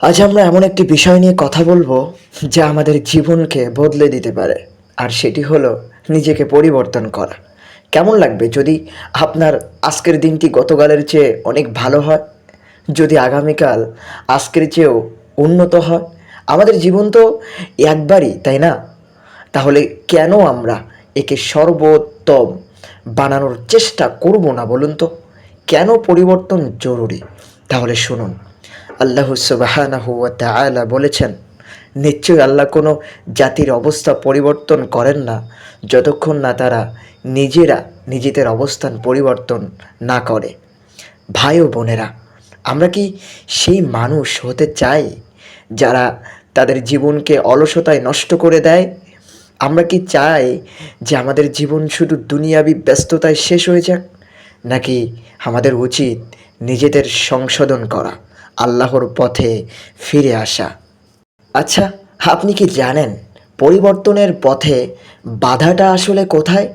আজ আমরা এমন একটি বিষয় নিয়ে কথা বলব যা আমাদের জীবনকে বদলে দিতে পারে, আর সেটি হলো নিজেকে পরিবর্তন করা। কেমন লাগবে যদি আপনার আজকের দিনটি গতকালের চেয়ে অনেক ভালো হয়? যদি আগামীকাল আজকের চেয়েও উন্নত হয়? আমাদের জীবন তো একবারই, তাই না? তাহলে কেন আমরা একে সর্বোত্তম বানানোর চেষ্টা করব না বলুন তো? কেন পরিবর্তন জরুরি? তাহলে শুনুন। আল্লাহ সুবাহানাহু ওয়া তাআলা বলেছেন, নিশ্চয়ই আল্লাহ কোনো জাতির অবস্থা পরিবর্তন করেন না, যতক্ষণ না তারা নিজেরা নিজেদের অবস্থান পরিবর্তন না করে। ভাই ও বোনেরা, আমরা কি সেই মানুষ হতে চাই যারা তাদের জীবনকে অলসতায় নষ্ট করে দেয়? আমরা কি চাই যে আমাদের জীবন শুধু দুনিয়াবি ব্যস্ততায় শেষ হয়ে যাক, নাকি আমাদের উচিত নিজেদের সংশোধন করা? আল্লাহর পথে ফিরে আসা। আচ্ছা আপনি কি জানেন পরিবর্তনের পথে বাধাটা আসলে কোথায়?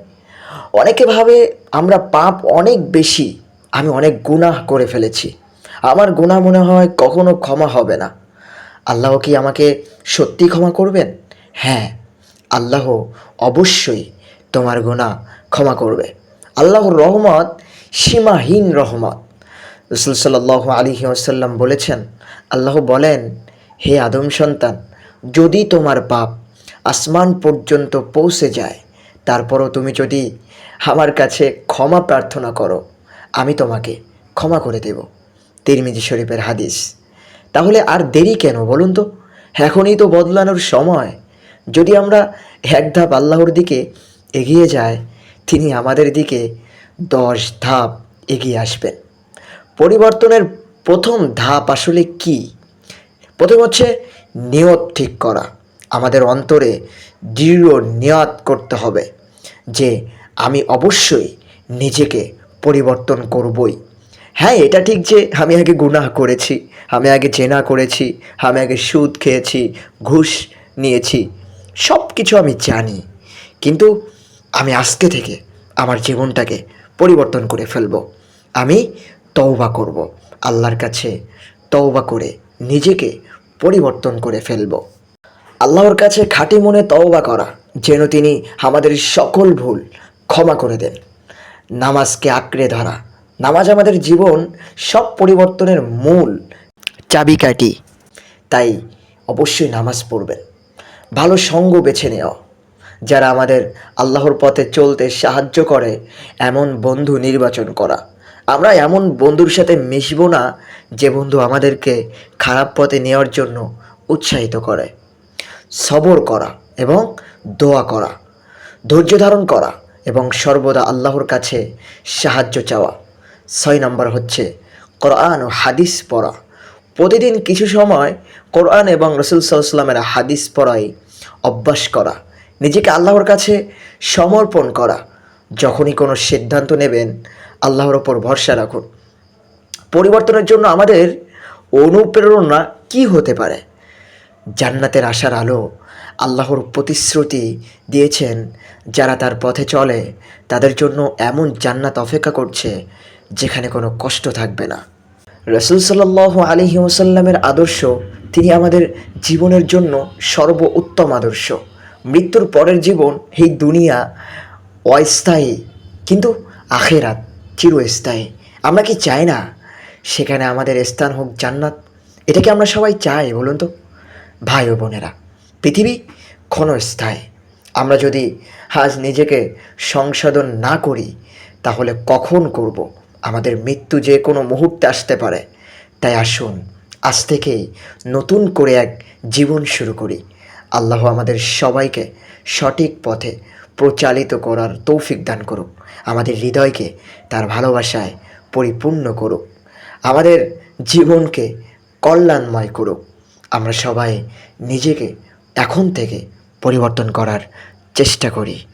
অনেকে ভাবে আমরা পাপ অনেক বেশি, আমি অনেক গুনাহ করে ফেলেছি। আমার গুনাহ মনে হয় কখনো ক্ষমা হবে না। আল্লাহ কি আমাকে সত্যি ক্ষমা করবেন? হ্যাঁ আল্লাহ অবশ্যই তোমার গুনাহ ক্ষমা করবে। আল্লাহর রহমত সীমাহীন রহমত। রসুল সাল্লাহ আলী আসাল্লাম বলেছেন, আল্লাহ বলেন, হে আদম সন্তান, যদি তোমার পাপ আসমান পর্যন্ত পৌঁছে যায়, তারপরও তুমি যদি আমার কাছে ক্ষমা প্রার্থনা করো, আমি তোমাকে ক্ষমা করে দেব। তিরমিজি শরীফের হাদিস। তাহলে আর দেরি কেন বলুন তো? এখনই তো বদলানোর সময়। যদি আমরা এক ধাপ আল্লাহর দিকে এগিয়ে যায় তিনি আমাদের দিকে দশ ধাপ এগিয়ে আসবেন। পরিবর্তনের প্রথম ধাপ আসলে কি? প্রথম হচ্ছে নিয়ত ঠিক করা। আমাদের অন্তরে দৃঢ় নিয়ত করতে হবে যে আমি অবশ্যই নিজেকে পরিবর্তন করবই। হ্যাঁ এটা ঠিক যে আমি আগে গুনাহ করেছি, আমি আগে জেনা করেছি, আমি আগে সুদ খেয়েছি, ঘুষ নিয়েছি সব কিছু আমি জানি। কিন্তু আমি আজকে থেকে আমার জীবনটাকে পরিবর্তন করে ফেলব। আমি তওবা করব, আল্লাহর কাছে তওবা করে নিজেকে পরিবর্তন করে ফেলব। আল্লাহর কাছে খাঁটি মনে তওবা করা যেন তিনি আমাদের সকল ভুল ক্ষমা করে দেন। নামাজকে আঁকড়ে ধরা, নামাজ আমাদের জীবন সব পরিবর্তনের মূল চাবিকাঠি। তাই অবশ্যই নামাজ পড়বেন। ভালো সঙ্গ বেছে নেওয়া, যারা আমাদের আল্লাহর পথে চলতে সাহায্য করে, এমন বন্ধু নির্বাচন করা। আমরা এমন বন্ধুর সাথে মিশব না যে বন্ধু আমাদেরকে খারাপ পথে নেওয়ার জন্য উৎসাহিত করে। সবর করা এবং দোয়া করা, ধৈর্য ধারণ করা এবং সর্বদা আল্লাহর কাছে সাহায্য চাওয়া। ছয় নম্বর হচ্ছে কোরআন ও হাদিস পড়া। প্রতিদিন কিছু সময় কোরআন এবং রসুল সাল্লামের হাদিস পড়াই অভ্যাস করা, নিজেকে আল্লাহর কাছে সমর্পণ করা। যখনই কোনো সিদ্ধান্ত নেবেন আল্লাহর ওপর ভরসা রাখুন। পরিবর্তনের জন্য আমাদের অনুপ্রেরণা কি হতে পারে? জান্নাতের আশার আলো আল্লাহর প্রতিশ্রুতি দিয়েছেন যারা তার পথে চলে, তাদের জন্য এমন জান্নাত অপেক্ষা করছে যেখানে কোনো কষ্ট থাকবে না। রসুল সাল্লাহ আলহি ওসাল্লামের আদর্শ, তিনি আমাদের জীবনের জন্য সর্ব উত্তম আদর্শ। মৃত্যুর পরের জীবন এই দুনিয়া অস্থায়ী, কিন্তু আখেরাত চিরস্থায়ী। আমরা কি চাই না সেখানে আমাদের স্থান হোক জান্নাত? এটা কি আমরা সবাই চাই বলুন তো? ভাই ও বোনেরা, পৃথিবী ক্ষণস্থায়ী। আমরা যদি আজ নিজেকে সংশোধন না করি, তাহলে কখন করব? আমাদের মৃত্যু যে কোনো মুহূর্তে আসতে পারে। তাই আসুন, আজ থেকেই নতুন করে এক জীবন শুরু করি। আল্লাহ আমাদের সবাইকে সঠিক পথে প্রচালিত করার তৌফিক দান করুক। আমাদের হৃদয়কে তার ভালোবাসায় পরিপূর্ণ করুক। আমাদের জীবনকে কল্যাণময় করুক। আমরা সবাই নিজেকে এখন থেকে পরিবর্তন করার চেষ্টা করি।